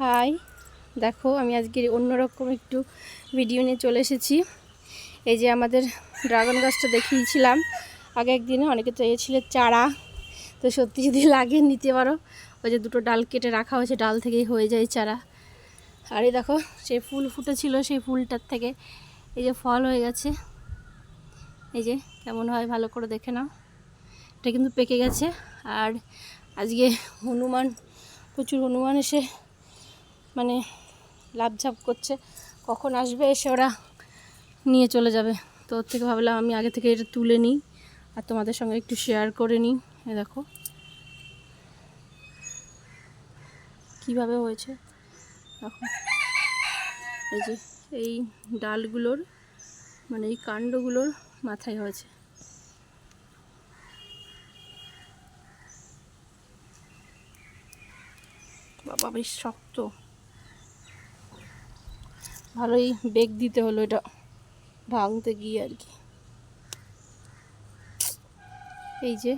High. দেখো, আমি আজকে অন্যরকম একটু ভিডিও নিয়ে চলে এসেছি। এই যে আমাদের ড্রাগন গাছটা দেখিয়েছিলাম। আগে একদিনে অনেকে চেয়েছিল চারা। তো সত্যি যদি লাগে, নিতে পারো। ওই যে দুটো ডাল কেটে রাখা হয়েছে, ডাল থেকেই হয়ে যায় চারা। আর এই দেখো সেই ফুল ফুটেছিল সেই ফুলটার থেকে। এই যে ফল হয়ে গেছে। এই যে, কেমন হয় ভালো করে দেখে নাও। এটা কিন্তু পেকে গেছে। আর আজকে হনুমান, প্রচুর হনুমান এসে মানে লাভঝাপ করছে। কখন আসবে এসে ওরা নিয়ে চলে যাবে। তো ওর থেকে ভাবলাম আমি আগে থেকে এটা তুলে নিই আর তোমাদের সঙ্গে একটু শেয়ার করে নিই। এ দেখো। কীভাবে হয়েছে? দেখো। এই যে, এই ডালগুলোর মানে এই কাণ্ডগুলোর মাথায় হয়েছে। বাবা, বেশ শক্ত। ভালোই বেগ দিতে হলো এটা ভাঙতে গিয়ে আর কি। এই যে,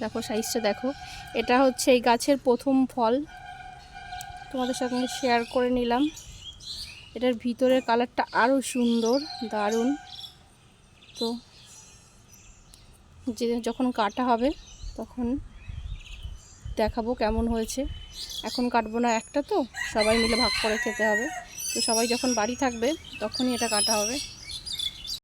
দেখো সাইজটা দেখো। এটা হচ্ছে এই গাছের প্রথম ফল। তোমাদের সঙ্গে শেয়ার করে নিলাম। এটার ভিতরের কালারটা আরও সুন্দর, দারুণ। তো, যে যখন কাটা হবে তখন দেখাবো কেমন হয়েছে। এখন কাটবো না একটা তো, সবাই মিলে ভাগ করে খেতে হবে। তো সবাই যখন বাড়ি থাকবে, তখনই এটা কাটা হবে।